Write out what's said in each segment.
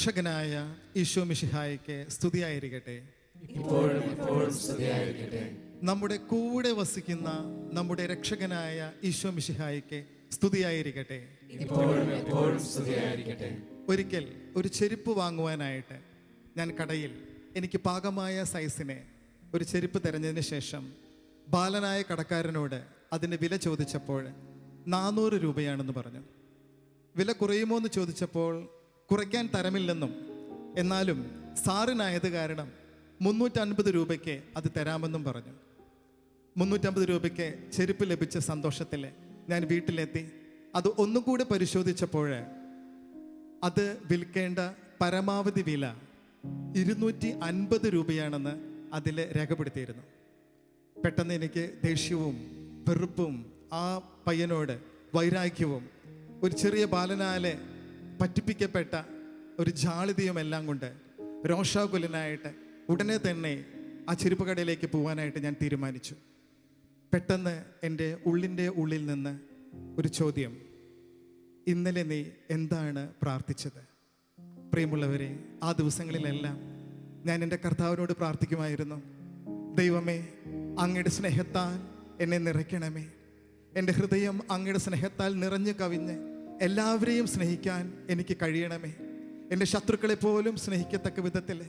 രക്ഷകനായ ഈശോ മിഷിഹായിക്ക് സ്തുതിയായിരിക്കട്ടെ. നമ്മുടെ കൂടെ വസിക്കുന്ന നമ്മുടെ രക്ഷകനായ ഈശോ മിഷിഹായിക്ക് സ്തുതിയായിരിക്കട്ടെ. ഒരിക്കൽ ഒരു ചെരുപ്പ് വാങ്ങുവാനായിട്ട് ഞാൻ കടയിൽ എനിക്ക് പാകമായ സൈസിനെ ഒരു ചെരുപ്പ് തിരഞ്ഞതിന് ശേഷം ബാലനായ കടക്കാരനോട് അതിന്റെ വില ചോദിച്ചപ്പോൾ നാനൂറ് രൂപയാണെന്ന് പറഞ്ഞു. വില കുറയുമോ എന്ന് ചോദിച്ചപ്പോൾ കുറയ്ക്കാൻ തരമില്ലെന്നും എന്നാലും സാറിനായത് കാരണം മുന്നൂറ്റൻപത് രൂപയ്ക്ക് അത് തരാമെന്നും പറഞ്ഞു. മുന്നൂറ്റമ്പത് രൂപയ്ക്ക് ചെരുപ്പ് ലഭിച്ച സന്തോഷത്തിൽ ഞാൻ വീട്ടിലെത്തി. അത് ഒന്നുകൂടി പരിശോധിച്ചപ്പോൾ അത് വിൽക്കേണ്ട പരമാവധി വില ഇരുന്നൂറ്റി അൻപത് രൂപയാണെന്ന് അതിൽ രേഖപ്പെടുത്തിയിരുന്നു. പെട്ടെന്ന് എനിക്ക് ദേഷ്യവും വെറുപ്പും ആ പയ്യനോട് വൈരാഗ്യവും ഒരു ചെറിയ ബാലനാലെ പറ്റിപ്പിക്കപ്പെട്ട ഒരു ജാളിതയും എല്ലാം കൊണ്ട് രോഷാകുലനായിട്ട് ഉടനെ തന്നെ ആ ചെരുപ്പ് കടയിലേക്ക് പോകാനായിട്ട് ഞാൻ തീരുമാനിച്ചു. പെട്ടെന്ന് എന്റെ ഉള്ളിന്റെ ഉള്ളിൽ നിന്ന് ഒരു ചോദ്യം. ഇന്നലെ നീ എന്താണ് പ്രാർത്ഥിച്ചത്? പ്രിയമുള്ളവരെ ആ ദിവസങ്ങളിലെല്ലാം ഞാൻ എന്റെ കർത്താവിനോട് പ്രാർത്ഥിക്കുമായിരുന്നു. ദൈവമേ അങ്ങയുടെ സ്നേഹത്താൽ എന്നെ നിറയ്ക്കണമേ. എന്റെ ഹൃദയം അങ്ങയുടെ സ്നേഹത്താൽ നിറഞ്ഞു കവിഞ്ഞ് എല്ലാവരെയും സ്നേഹിക്കാൻ എനിക്ക് കഴിയണമേ. എന്റെ ശത്രുക്കളെ പോലും സ്നേഹിക്കത്തക്ക വിധത്തിൽ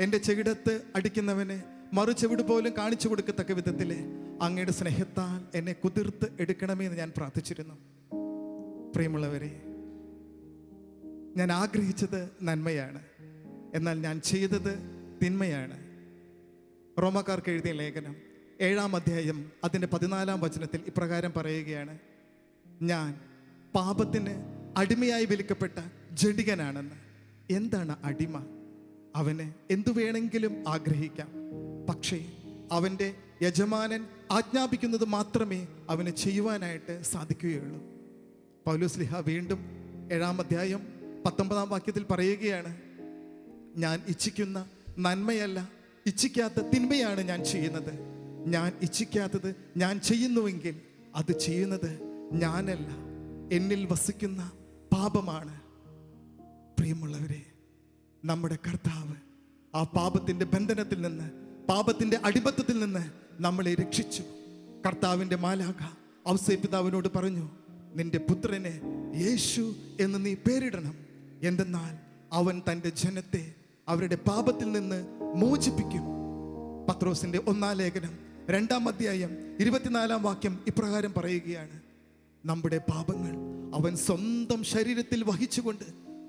എന്റെ ചെകിടത്ത് അടിക്കുന്നവന് മറുചെവിട് പോലും കാണിച്ചു കൊടുക്കത്തക്ക വിധത്തിൽ അങ്ങയുടെ സ്നേഹത്താൽ എന്നെ കുതിർത്ത് എടുക്കണമേ എന്ന് ഞാൻ പ്രാർത്ഥിച്ചിരുന്നു. പ്രിയമുള്ളവരെ ഞാൻ ആഗ്രഹിച്ചത് നന്മയാണ്. എന്നാൽ ഞാൻ ചെയ്തത് തിന്മയാണ്. റോമക്കാർക്ക് എഴുതിയ ലേഖനം ഏഴാം അധ്യായം അതിന്റെ പതിനാലാം വചനത്തിൽ ഇപ്രകാരം പറയുകയാണ് ഞാൻ പാപത്തിന് അടിമയായി വിളിക്കപ്പെട്ട ജഡികനാണെന്ന്. എന്താണ് അടിമ? അവന് എന്തു വേണമെങ്കിലും ആഗ്രഹിക്കാം. പക്ഷേ അവന്റെ യജമാനൻ ആജ്ഞാപിക്കുന്നത് മാത്രമേ അവന് ചെയ്യുവാനായിട്ട് സാധിക്കുകയുള്ളൂ. പൗലോസ്ലിഹ വീണ്ടും ഏഴാം അധ്യായം പത്തൊമ്പതാം വാക്യത്തിൽ പറയുകയാണ് ഞാൻ ഇച്ഛിക്കുന്ന നന്മയല്ല ഇച്ഛിക്കാത്ത തിന്മയാണ് ഞാൻ ചെയ്യുന്നത്. ഞാൻ ഇച്ഛിക്കാത്തത് ഞാൻ ചെയ്യുന്നുവെങ്കിൽ അത് ചെയ്യുന്നത് ഞാനല്ല. എന്നിൽ വസിക്കുന്ന പാപമാണ്. പ്രിയമുള്ളവരെ നമ്മുടെ കർത്താവ് ആ പാപത്തിന്റെ ബന്ധനത്തിൽ നിന്ന് പാപത്തിന്റെ അടിമത്തത്തിൽ നിന്ന് നമ്മളെ രക്ഷിച്ചു. കർത്താവിന്റെ മാലാഖ ഔസേ പിതാവിനോട് പറഞ്ഞു നിന്റെ പുത്രനെ യേശു എന്ന് നീ പേരിടണം. എന്തെന്നാൽ അവൻ തന്റെ ജനത്തെ അവരുടെ പാപത്തിൽ നിന്ന് മോചിപ്പിക്കും. പത്രോസിന്റെ ഒന്നാം ലേഖനം രണ്ടാം അധ്യായം ഇരുപത്തിനാലാം വാക്യം ഇപ്രകാരം പറയുകയാണ് നമ്മുടെ പാപങ്ങൾ അവൻ സ്വന്തം ശരീരത്തിൽ വഹിച്ചുകൊണ്ട്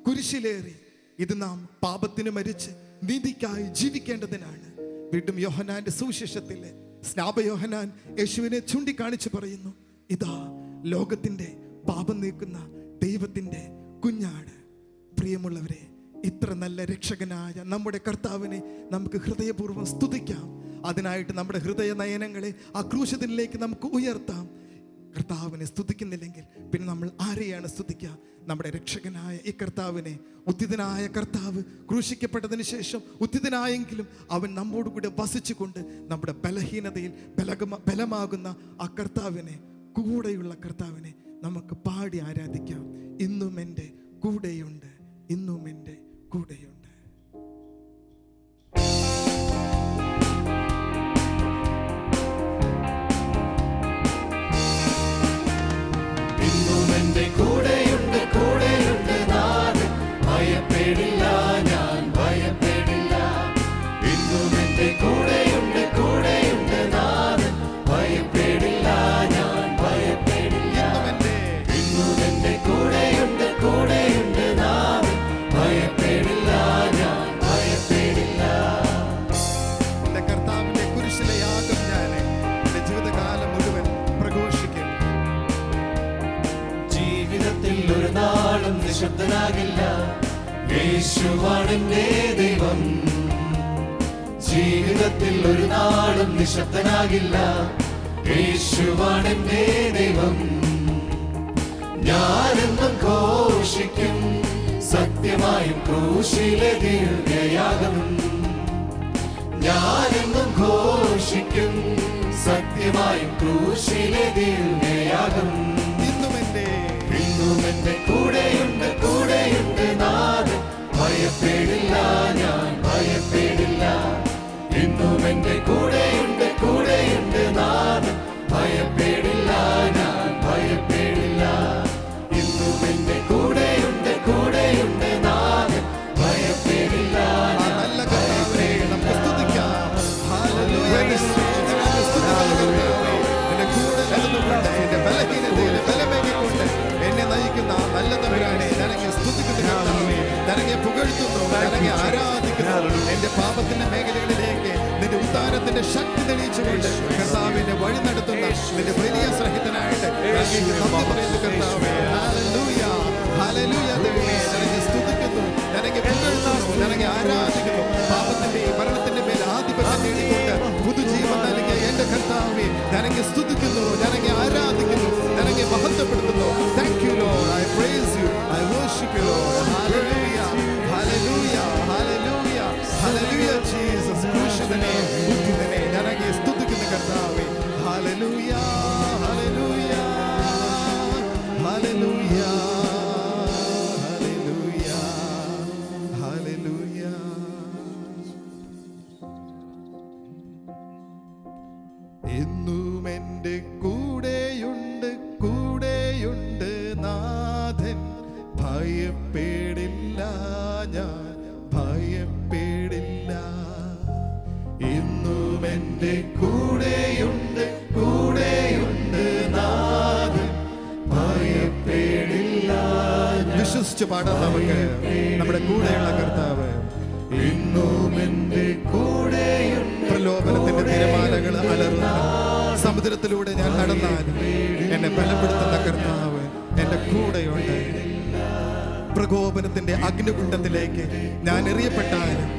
കുരിശിലേറി. ഇത് നാം പാപത്തിന് മരിച്ച് നീതിക്കായി ജീവിക്കേണ്ടതിനാണ്. വീണ്ടും യോഹനാന്റെ സുവിശേഷത്തിൽ സ്നാപ യോഹനാൻ യേശുവിനെ ചൂണ്ടിക്കാണിച്ചു പറയുന്നു ഇതാ ലോകത്തിന്റെ പാപം നീക്കുന്ന ദൈവത്തിന്റെ കുഞ്ഞാണ് പ്രിയമുള്ളവരെ ഇത്ര നല്ല രക്ഷകനായ നമ്മുടെ കർത്താവിനെ നമുക്ക് ഹൃദയപൂർവം സ്തുതിക്കാം. അതിനായിട്ട് നമ്മുടെ ഹൃദയ നയനങ്ങളെ ആ ക്രൂശത്തിലേക്ക് നമുക്ക് ഉയർത്താം. കർത്താവിനെ സ്തുതിക്കുന്നില്ലെങ്കിൽ പിന്നെ നമ്മൾ ആരെയാണ് സ്തുതിക്കുക? നമ്മുടെ രക്ഷകനായ ഈ കർത്താവിനെ ഉത്തിതനായ കർത്താവ് ക്രൂശിക്കപ്പെട്ടതിന് ശേഷം ഉത്തിതനായെങ്കിലും അവൻ നമ്മോടുകൂടെ വസിച്ചുകൊണ്ട് നമ്മുടെ ബലഹീനതയിൽ ബലകമ ബലമാകുന്ന ആ കർത്താവിനെ കൂടെയുള്ള കർത്താവിനെ നമുക്ക് പാടി ആരാധിക്കാം. ഇന്നും എന്റെ കൂടെയുണ്ട് ഇന്നും എന്റെ കൂടെയുണ്ട്. യേശുവാണെന്റെ ദൈവം. ജീവിതത്തിൽ ഒരു നാളും നിശബ്ദനാകില്ല. യേശുവാണെന്റെ ദൈവം. ഞാനെന്നും ഘോഷിക്കും. സത്യമായും ക്രൂശിലെ ദീർഘയാകും ഞാനെന്നും ഘോഷിക്കും. സത്യമായും ക്രൂശിലെ ദിവ്യയാഗം എന്റെ മേഖലകളിലേക്ക് നിന്റെ ഉത്താരത്തിന്റെ ശക്തി തെളിയിച്ചുകൊണ്ട് കർത്താവിന്റെ വഴി നടത്തുന്ന നിന്റെ വലിയ നന്ദി പറയുന്നു കർത്താവേ. സ്തുതിക്കുന്നു. പുകഴ്ത്തുന്നു ഞാനങ്ങ് ആരാധിക്കുന്നു. പാപത്തിന്റെ മരണത്തിന്റെ വിശ്വസിച്ച് പാടാം നമുക്ക്. നമ്മുടെ കൂടെയുള്ള കർത്താവ്. പ്രലോഭനത്തിന്റെ തിരമാലകൾ അലറുന്ന സമുദ്രത്തിലൂടെ ഞാൻ നടന്നാലും എന്നെ ബലപ്പെടുത്തുന്ന കർത്താവ് എന്റെ കൂടെയുണ്ട്. പ്രകോപനത്തിന്റെ അഗ്നികുണ്ടത്തിലേക്ക് ഞാൻ എറിയപ്പെട്ടാലും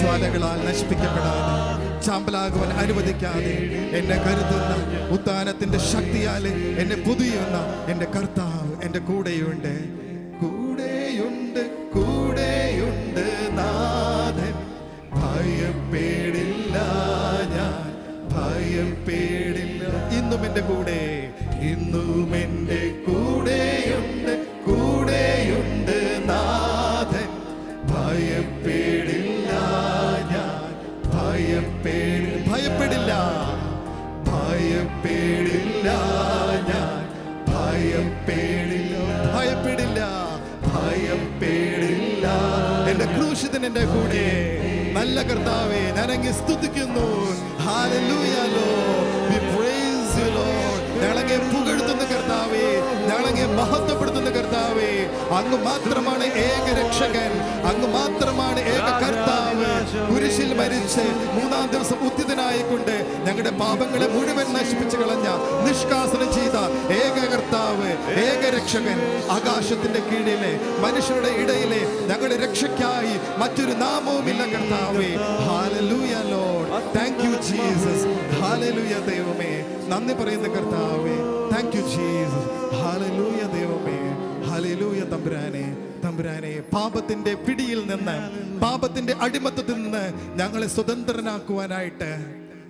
ജ്വാലകളാൽ നശിപ്പിക്കപ്പെടാതെ ചാമ്പലാകുവാൻ അനുവദിക്കാതെ എന്നെ കരുതുന്ന ഉത്താനത്തിന്റെ ശക്തിയാൽ എന്നെ പുതിയുന്ന എന്റെ കർത്താവ്. എന്റെ കൂടെയുണ്ട്. കൂടെയുണ്ട് കൂടെയുണ്ട് നാഥൻ. ഭയപ്പെടില്ല ഞാൻ ഭയപ്പെടില്ല. ഇന്നും എന്റെ കൂടെ ഇന്നും എന്റെ കൂടെയുണ്ട് കൂടെയുണ്ട് നാഥൻ. ഭയപ്പെടില്ല ഞാൻ ഭയപ്പേടി ഭയപ്പെടില്ല ഭയപ്പെടില്ല എന്റെ കൂടെ. നല്ല കർത്താവെ ഞാനങ്ങ് സ്തുതിക്കുന്നു. ഹാലലൂയാലോ Lord. ഞങ്ങളങ്ങെ പുകഴ്ത്തുന്ന കർത്താവേ. മഹത്വപ്പെടുത്തുന്ന കർത്താവേ അങ്ങ് മാത്രമാണ് ഏക രക്ഷകൻ അങ്ങ് മാത്രമാണ് ഏക കർത്താവ്. കുരിശിൽ മരിച്ച് മൂന്നാം ദിവസം ഉത്തിതനായിക്കൊണ്ട് ഞങ്ങളുടെ പാപങ്ങളെ മുഴുവൻ നശിപ്പിച്ചു കളഞ്ഞ നിഷ്കാസനം ചെയ്ത ഏക കർത്താവ് ഏക രക്ഷകൻ ആകാശത്തിന്റെ കീഴിലെ മനുഷ്യരുടെ ഇടയിലെ ഞങ്ങളുടെ രക്ഷയ്ക്കായി മറ്റൊരു നാമവുമില്ല കർത്താവേ. Hallelujah thank you Jesus hallelujah ദൈവമേ. നന്ദി പറയുന്ന കർത്താവേ. താങ്ക് യു ജീസസ് ഹാലലൂയ ദൈവമേ. ഹാലലൂയ തമ്പുരാനെ. തമ്പുരാനെ പാപത്തിന്റെ പിടിയിൽ നിന്ന് പാപത്തിന്റെ അടിമത്തത്തിൽ നിന്ന് ഞങ്ങളെ സ്വതന്ത്രനാക്കുവാനായിട്ട്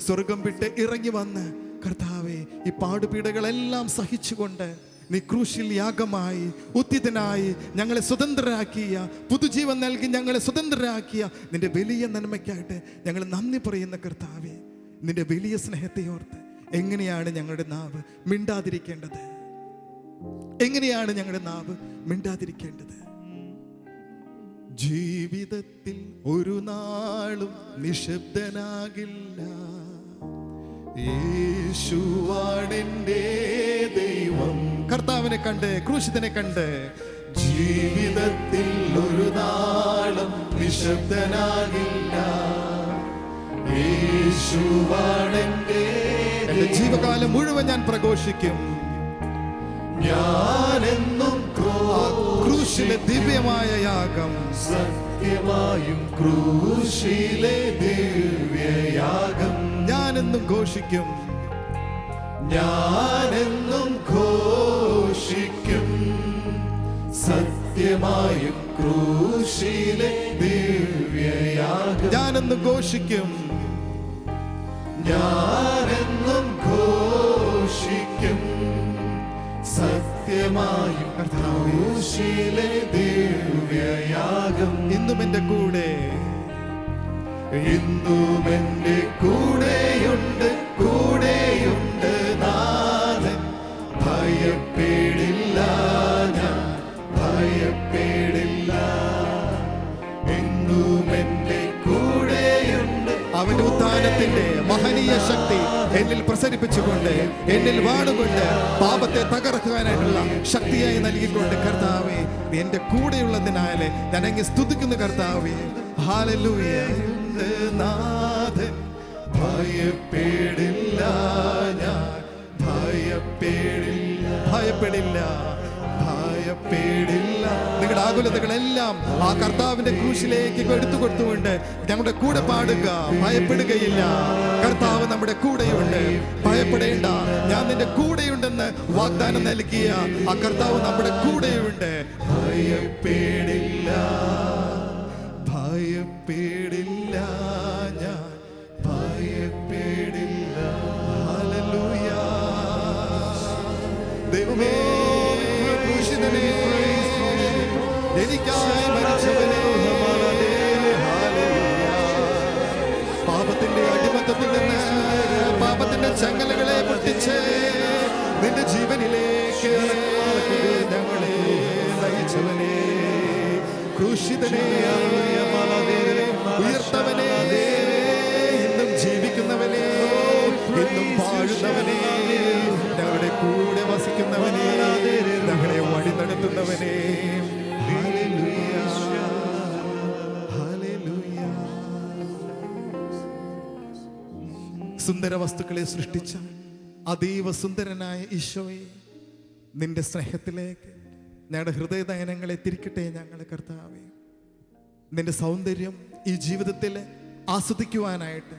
സ്വർഗം വിട്ട് ഇറങ്ങി വന്ന് കർത്താവെ ഈ പാടുപീടകളെല്ലാം സഹിച്ചുകൊണ്ട് നീ ക്രൂശിൽ യാഗമായി ഉത്തിതനായി ഞങ്ങളെ സ്വതന്ത്രരാക്കിയ പുതുജീവൻ നൽകി ഞങ്ങളെ സ്വതന്ത്രരാക്കിയ നിന്റെ വലിയ നന്മയ്ക്കായിട്ട് ഞങ്ങൾ നന്ദി പറയുന്ന കർത്താവെ നിന്റെ വലിയ സ്നേഹത്തെ ഓർത്ത് എങ്ങനെയാണ് ഞങ്ങളുടെ നാവ് മിണ്ടാതിരിക്കേണ്ടത്? എങ്ങനെയാണ് ഞങ്ങളുടെ നാവ് മിണ്ടാതിരിക്കേണ്ടത്? ജീവിതത്തിൽ ഒരു നാളും നിശബ്ദനാകില്ല. ദൈവം. കർത്താവിനെ കണ്ട് ക്രൂശിതനെ കണ്ട്. ജീവിതത്തിൽ ഒരു നാളും നിശബ്ദനാകില്ല. യേശുവാണെന്റെ എന്റെ ജീവകാലം മുഴുവൻ ഞാൻ പ്രഘോഷിക്കും. ഞാനെന്നും ക്രൂശിലെ ദിവ്യമായ യാഗം. സത്യമായും ക്രൂശിലെ ദിവ്യയാഗം. ഞാനെന്നും ഘോഷിക്കും. ഞാനെന്നും ഘോഷിക്കും. സത്യമായും ക്രൂശിലെ ദിവ്യയാഗം. ഞാനെന്നും ഘോഷിക്കും. ഞാനെന്നും ഘോഷിക്കും സത്യമായി കർത്താവൂശിലെ ദിവ്യയാഗം. ഇന്നും എന്റെ കൂടെ. ഇന്നും എന്റെ കൂടെയുണ്ട് കൂടെയുണ്ട് അവന്റെ ഉത്ഥാനത്തിന്റെ മഹനീയ ശക്തി എന്നിൽ പ്രസരിപ്പിച്ചുകൊണ്ട് എന്നിൽ വാടുകൊണ്ട് പാപത്തെ തകർക്കാനായിട്ടുള്ള ശക്തിയായി നൽകിക്കൊണ്ട് കർത്താവെ എന്റെ കൂടെയുള്ളതിനാല് ഞാൻ സ്തുതിക്കുന്നു കർത്താവെ. ഹാലലൂയ ഭയപ്പെടില്ല ഞാൻ. ഭയപ്പെടില്ല. ഭയപ്പെടില്ല. ഭയപ്പെടില്ല. നിങ്ങളുടെ ആകുലതകളെല്ലാം ആ കർത്താവിന്റെ ക്രൂശിലേക്ക് എടുത്തു കൊടുത്തുകൊണ്ട് ഞങ്ങളുടെ കൂടെ പാടുക. ഭയപ്പെടുകയില്ല. കർത്താവ് നമ്മുടെ കൂടെയുണ്ട്. ഭയപ്പെടേണ്ട. ഞാൻ നിന്റെ കൂടെയുണ്ടെന്ന് വാഗ്ദാനം നൽകിയ ആ കർത്താവ് നമ്മുടെ കൂടെയുണ്ട്. ഭയപ്പെടില്ല. ഭയപ്പെടില്ല ഞാൻ. ഭയപ്പെടില്ല. ദൈവമേ ക്രൂശിതനേ, എനിക്കായി മരിച്ചവനെ. പാപത്തിന്റെ അടിമത്തത്തിൽ നിന്ന് പാപത്തിന്റെ ചങ്ങലകളെ പൊട്ടിച്ച് നിന്റെ ജീവനിലേക്ക് ഞങ്ങളെ. നയിച്ചവനെ ക്രൂശിതനെ ഉയർത്തവനെ ഇന്നും ജീവിക്കുന്നവനെ ഇന്നും പാഴുന്നവനെ ഞങ്ങളുടെ കൂടെ വസിക്കുന്നവനെ ഞങ്ങളെ വഴി നടത്തുന്നവനെ സുന്ദര വസ്തുക്കളെ സൃഷ്ടിച്ച അതീവ സുന്ദരനായ ഈശോയെ നിന്റെ സ്നേഹത്തിലേക്ക് ഞങ്ങളുടെ ഹൃദയദയനങ്ങളെ തിരിക്കട്ടെ ഞങ്ങളെ കർത്താവേ. നിന്റെ സൗന്ദര്യം ഈ ജീവിതത്തിൽ ആസ്വദിക്കുവാനായിട്ട്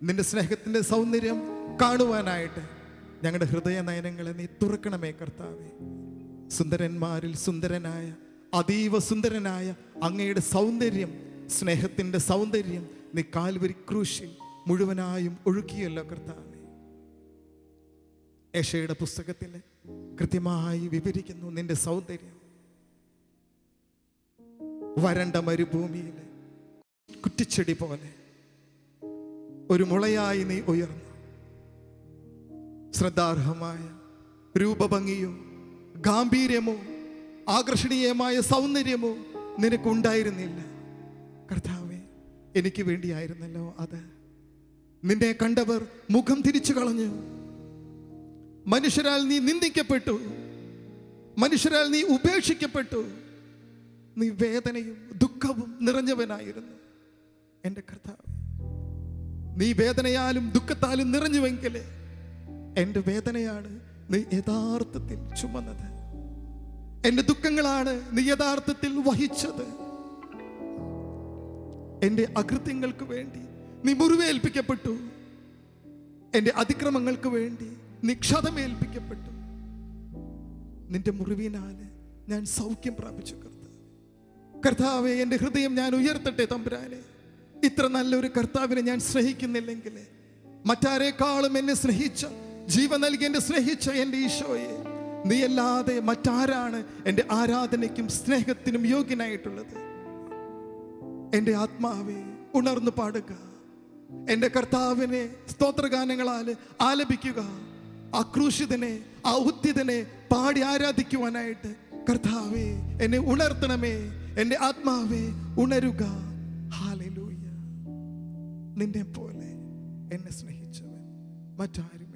നിന്റെ സ്നേഹത്തിന്റെ സൗന്ദര്യം കാണുവാനായിട്ട് ഞങ്ങളുടെ ഹൃദയ നയനങ്ങളെ നീ തുറക്കണമേ കർത്താവെ. സുന്ദരന്മാരിൽ സുന്ദരനായ അതീവ സുന്ദരനായ അങ്ങയുടെ സൗന്ദര്യം സ്നേഹത്തിന്റെ സൗന്ദര്യം നീ കാൽവരി ക്രൂശിൽ മുഴുവനായും ഒഴുക്കിയല്ലോ കർത്താവെ. യേശയുടെ പുസ്തകത്തിൽ കൃത്യമായി വിവരിക്കുന്നു നിന്റെ സൗന്ദര്യം. വരണ്ട മരുഭൂമിയിൽ കുറ്റിച്ചെടി പോലെ ഒരു മുളയായി നീ ഉയർന്നു. ശ്രദ്ധാർഹമായ രൂപഭംഗിയോ ഗാംഭീര്യമോ ആകർഷണീയമായ സൗന്ദര്യമോ നിനക്കുണ്ടായിരുന്നില്ല. കർത്താവെ എനിക്ക് വേണ്ടിയായിരുന്നല്ലോ അത്. നിന്നെ കണ്ടവർ മുഖം തിരിച്ചു കളഞ്ഞു. മനുഷ്യരാൽ നീ നിന്ദിക്കപ്പെട്ടു. മനുഷ്യരാൽ നീ ഉപേക്ഷിക്കപ്പെട്ടു. നീ വേദനയും ദുഃഖവും നിറഞ്ഞവനായിരുന്നു. എന്റെ കർത്താവ് നീ വേദനയാലും ദുഃഖത്താലും നിറഞ്ഞുവെങ്കിൽ എന്റെ വേദനയാണ് നീ യഥാർത്ഥത്തിൽ ചുമന്നത്. എന്റെ ദുഃഖങ്ങളാണ് നീ യഥാർത്ഥത്തിൽ വഹിച്ചത്. എന്റെ അകൃത്യങ്ങൾക്ക് വേണ്ടി നീ മുറിവേൽപ്പിക്കപ്പെട്ടു. എന്റെ അതിക്രമങ്ങൾക്ക് വേണ്ടി നിക്ഷതമേൽപ്പിക്കപ്പെട്ടു നിന്റെ മുറിവിനാല് ഞാൻ സൗഖ്യം പ്രാപിച്ചു കർത്താവ്. കർത്താവെ എന്റെ ഹൃദയം ഞാൻ ഉയർത്തട്ടെ തമ്പുരാനെ. ഇത്ര നല്ലൊരു കർത്താവിനെ ഞാൻ സ്നേഹിക്കുന്നില്ലെങ്കിൽ മറ്റാരേക്കാളും എന്നെ സ്നേഹിച്ച ജീവൻ നൽകി എന്നെ സ്നേഹിച്ച എന്റെ ഈശോയെ നീ അല്ലാതെ മറ്റാരാണ് എന്റെ ആരാധനയ്ക്കും സ്നേഹത്തിനും യോഗ്യനായിട്ടുള്ളത്? എന്റെ ആത്മാവെ ഉണർന്നു പാടുക. എന്റെ കർത്താവിനെ സ്തോത്രഗാനങ്ങളാൽ ആലപിക്കുക ആ ക്രൂശിതനെ പാടി ആരാധിക്കുവാനായിട്ട് കർത്താവേ എന്നെ ഉണർത്തണമേ എന്റെ ആത്മാവേ ഉണരുക. ഹാലലൂയ നിന്നെ പോലെ എന്നെ സ്നേഹിച്ചവൻ മറ്റാരുമില്ല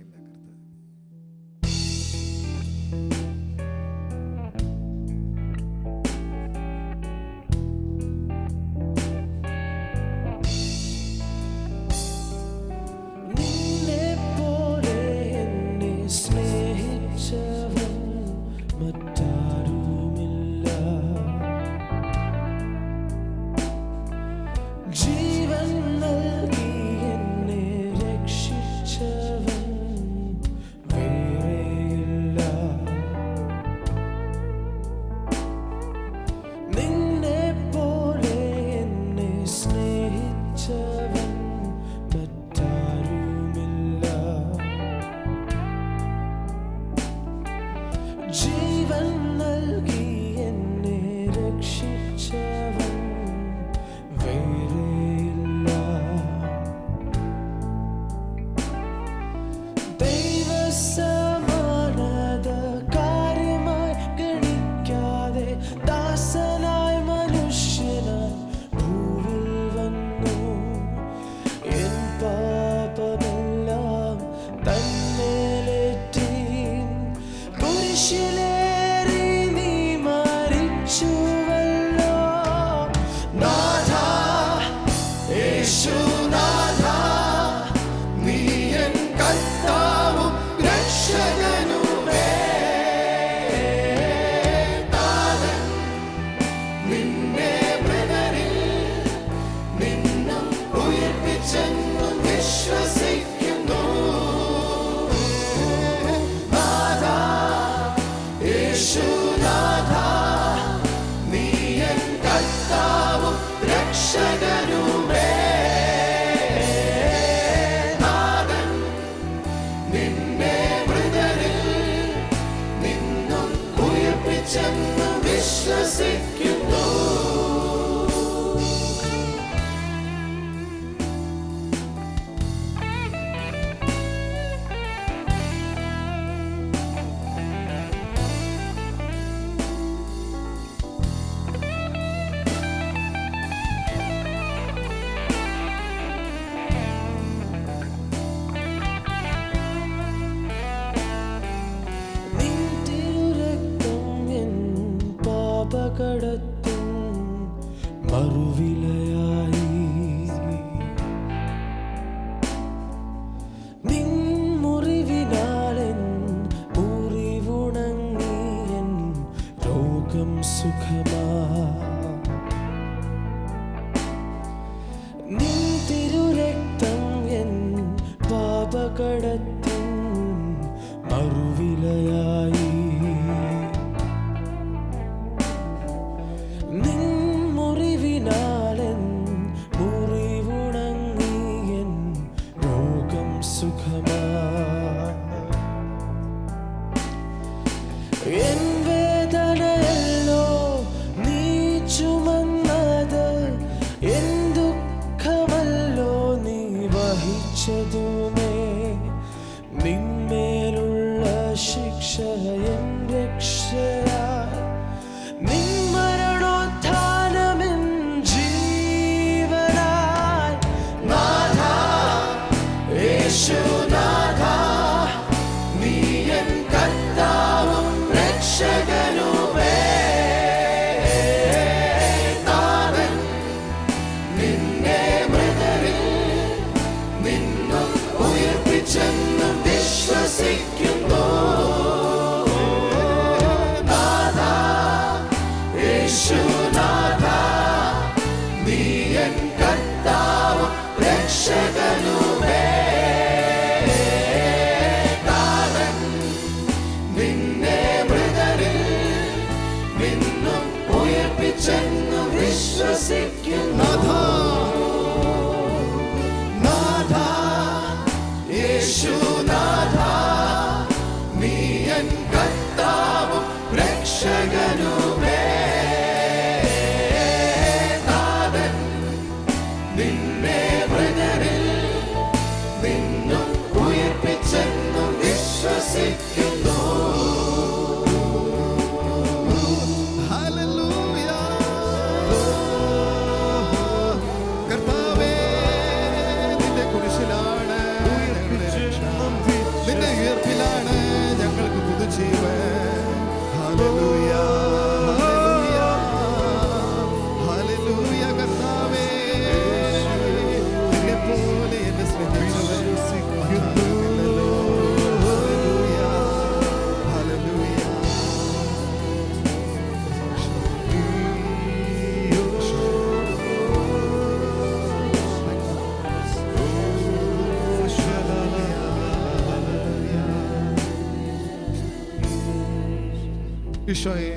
ഈശോയെ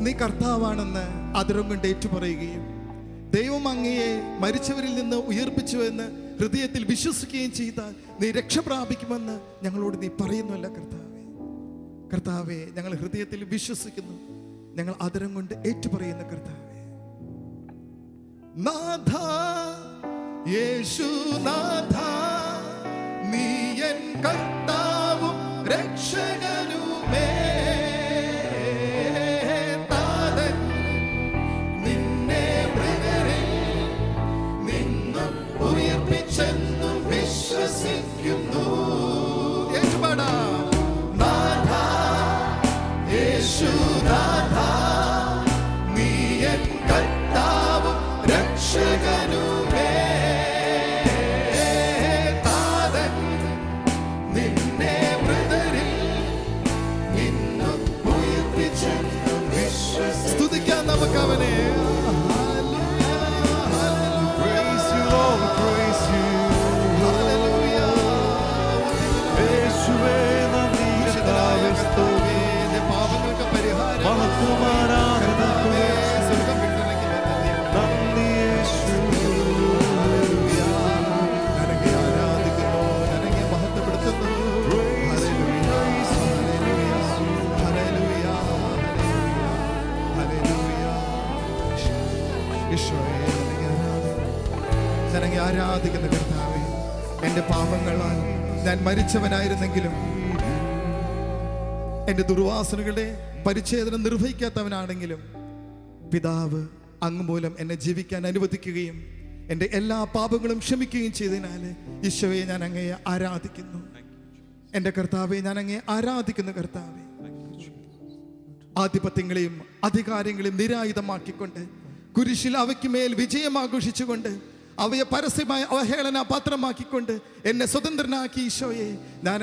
നീ കർത്താവാണെന്ന് അതിരം കൊണ്ട് ഏറ്റുപറയുകയും ദൈവം അങ്ങയെ മരിച്ചവരിൽ നിന്ന് ഉയർപ്പിച്ചു എന്ന് ഹൃദയത്തിൽ വിശ്വസിക്കുകയും ചെയ്താൽ നീ രക്ഷ പ്രാപിക്കുമെന്ന് ഞങ്ങളോട് നീ പറയുന്നുവല്ല കർത്താവേ. കർത്താവെ ഞങ്ങൾ ഹൃദയത്തിൽ വിശ്വസിക്കുന്നു. ഞങ്ങൾ അതിരം കൊണ്ട് ഏറ്റുപറയുന്ന കർത്താവേ. നാഥ യേശുനാഥ നീ എൻ കർത്താവും രക്ഷകനുമേ മരിച്ചവനായിരുന്നെങ്കിലും എന്റെ ദുർവാസനകളുടെ പരിച്ഛേദനം നിർവഹിക്കാത്തവനാണെങ്കിലും പിതാവ് അങ്ങ് മൂലം എന്നെ ജീവിക്കാൻ അനുവദിക്കുകയും എന്റെ എല്ലാ പാപങ്ങളും ക്ഷമിക്കുകയും ചെയ്തതിനാൽ ഈശോയെ ഞാൻ അങ്ങയെ ആരാധിക്കുന്നു. എന്റെ കർത്താവെ ഞാൻ അങ്ങയെ ആരാധിക്കുന്നു കർത്താവെ. ആധിപത്യങ്ങളെയും അധികാരങ്ങളെയും നിരായുധമാക്കിക്കൊണ്ട് കുരിശിൽ അവയ്ക്ക് മേൽ വിജയം ആഘോഷിച്ചുകൊണ്ട് അവയെ പരസ്യമായി അവഹേളന പാത്രമാക്കിക്കൊണ്ട് എന്നെ സ്വതന്ത്രനാക്കി ഈശോയെ ഞാൻ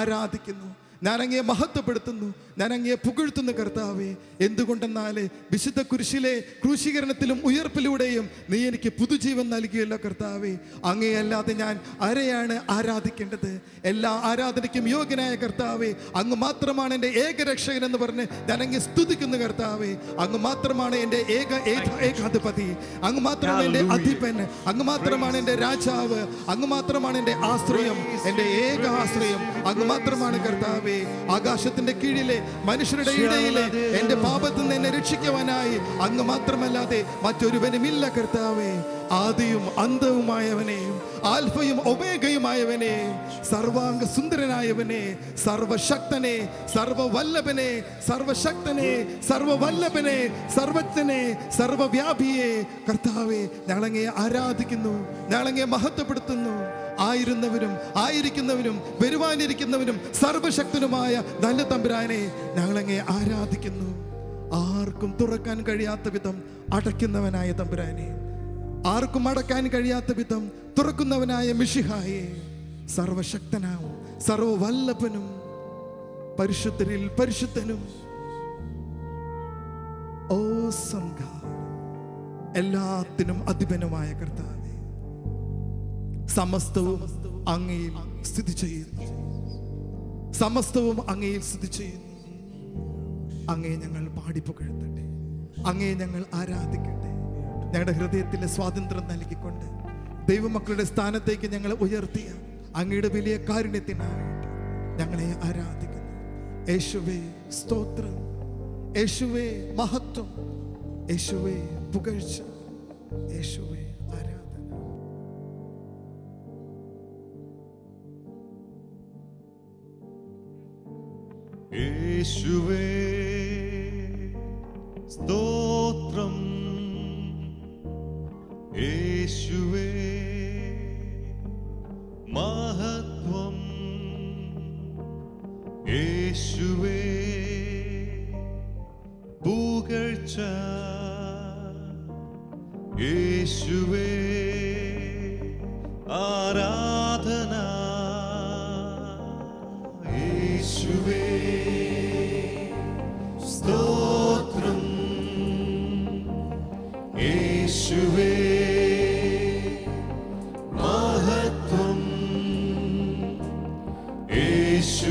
ആരാധിക്കുന്നു. ഞാൻ അങ്ങയെ മഹത്വപ്പെടുത്തുന്നു ഞാൻ അങ്ങയെ പുകഴ്ത്തുന്നു കർത്താവെ. എന്തുകൊണ്ടെന്നാൽ വിശുദ്ധ കുരിശിലെ ക്രൂശീകരണത്തിലും ഉയർപ്പിലൂടെയും നീ എനിക്ക് പുതുജീവൻ നൽകിയല്ലോ കർത്താവേ. അങ്ങയല്ലാതെ ഞാൻ ആരെയാണ് ആരാധിക്കേണ്ടത്? എല്ലാ ആരാധനയ്ക്കും യോഗ്യനായ കർത്താവേ അങ്ങ് മാത്രമാണ് എന്റെ ഏകരക്ഷകൻ എന്ന് പറഞ്ഞ് ഞാൻ അങ്ങ് സ്തുതിക്കുന്നു കർത്താവെ. അങ്ങ് മാത്രമാണ് എന്റെ ഏക- ഏകാധിപതി. അങ്ങ് മാത്രമാണ് എന്റെ അധിപൻ. അങ്ങ് മാത്രമാണ് എന്റെ രാജാവ്. അങ്ങ് മാത്രമാണ് എന്റെ ആശ്രയം. എന്റെ ഏക ആശ്രയം. അങ്ങ് മാത്രമാണ് കർത്താവെ. ആകാശത്തിന്റെ കീഴിലെ മനുഷ്യരുടെ ഇടയിലെ എന്റെ പാപത്തിൽ നിന്ന് എന്നെ രക്ഷിക്കുവാനായി അങ്ങ് മാത്രമല്ലാതെ മറ്റൊരുവനുമില്ല കർത്താവെ. ആദിയും അന്തവുമായവനെ ആൽഫയും ഒമേഗയുമായവനെ സർവാംഗ സുന്ദരനായവനെ സർവശക്തനെ സർവവല്ലഭനെ സർവശക്തനെ സർവവല്ലഭനെ സർവജ്ഞനെ സർവവ്യാപിയെ. കർത്താവെ ഞങ്ങളങ്ങെ ആരാധിക്കുന്നു ഞങ്ങളങ്ങെ മഹത്വപ്പെടുത്തുന്നു. ആയിരുന്നവരും ആയിരിക്കുന്നവരും വരുവാനിരിക്കുന്നവരും സർവശക്തനുമായ നല്ല തമ്പുരാനെ ഞങ്ങളങ്ങെ ആരാധിക്കുന്നു. ആർക്കും തുറക്കാൻ കഴിയാത്ത വിധം അടയ്ക്കുന്നവനായ തമ്പുരാനെ. ആർക്കും അടക്കാൻ കഴിയാത്ത വിധം തുറക്കുന്നവനായ മിഷിഹായെ സർവശക്തനാവും സർവവല്ലഭനും പരിശുദ്ധരിൽ പരിശുദ്ധനും. ഓ സംഘ എല്ലാത്തിനും അധിപനുമായ കർത്താവെ സമസ്തവും അങ്ങയിൽ സ്ഥിതി ചെയ്യുന്നു. സമസ്തവും അങ്ങയിൽ സ്ഥിതി ചെയ്യുന്നു. അങ്ങേ ഞങ്ങൾ പാടിപ്പുകഴ്ത്തട്ടെ അങ്ങേ ഞങ്ങൾ ആരാധിക്കട്ടെ. ഞങ്ങളുടെ ഹൃദയത്തിലെ സ്വാതന്ത്ര്യം നൽകിക്കൊണ്ട് ദൈവമക്കളുടെ സ്ഥാനത്തേക്ക് ഞങ്ങൾ ഉയർത്തിയ അങ്ങയുടെ വലിയ കാരുണ്യത്തിനായിട്ട് ഞങ്ങളെ ആരാധിക്കുന്നു. യേശുവേ സ്തോത്രം. യേശുവേ മഹത്വം. യേശുവേ പുകഴ്ച. യേശുവേ ആരാധന. യേശുവേ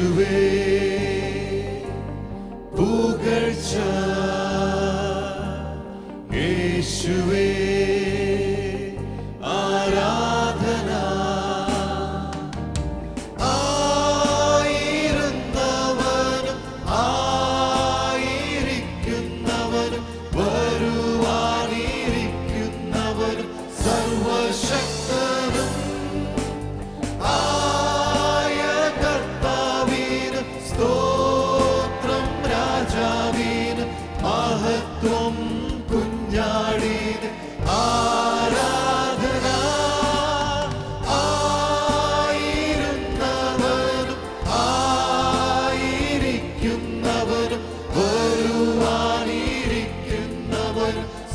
യേശുവേ പുകഴ്ച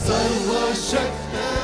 but 边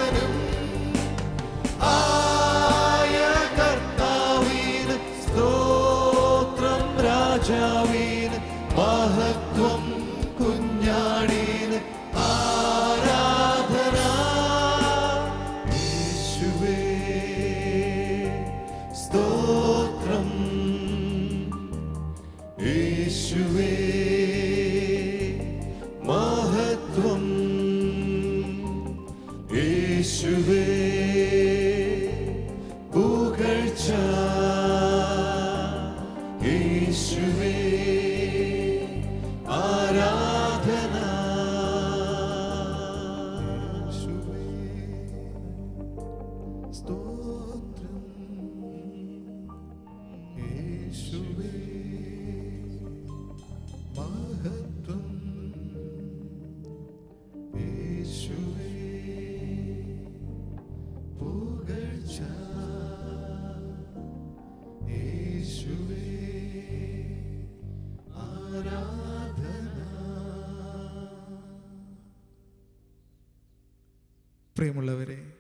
പ്രിയമുള്ളവരെ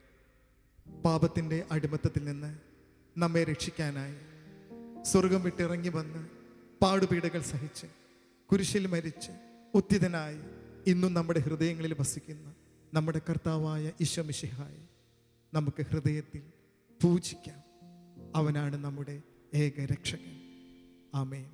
പാപത്തിന്റെ അടിമത്തത്തിൽ നിന്ന് നമ്മെ രക്ഷിക്കാനായി സ്വർഗം വിട്ടിറങ്ങി വന്ന് പാടുപീടകൾ സഹിച്ച് കുരിശിൽ മരിച്ച് ഉത്തിതനായി ഇന്നും നമ്മുടെ ഹൃദയങ്ങളിൽ വസിക്കുന്ന നമ്മുടെ കർത്താവായ ഈശ്വമിഷിഹായി നമുക്ക് ഹൃദയത്തിൽ പൂജിക്കാം. അവനാണ് നമ്മുടെ ഏക രക്ഷകൻ ആമേൻ.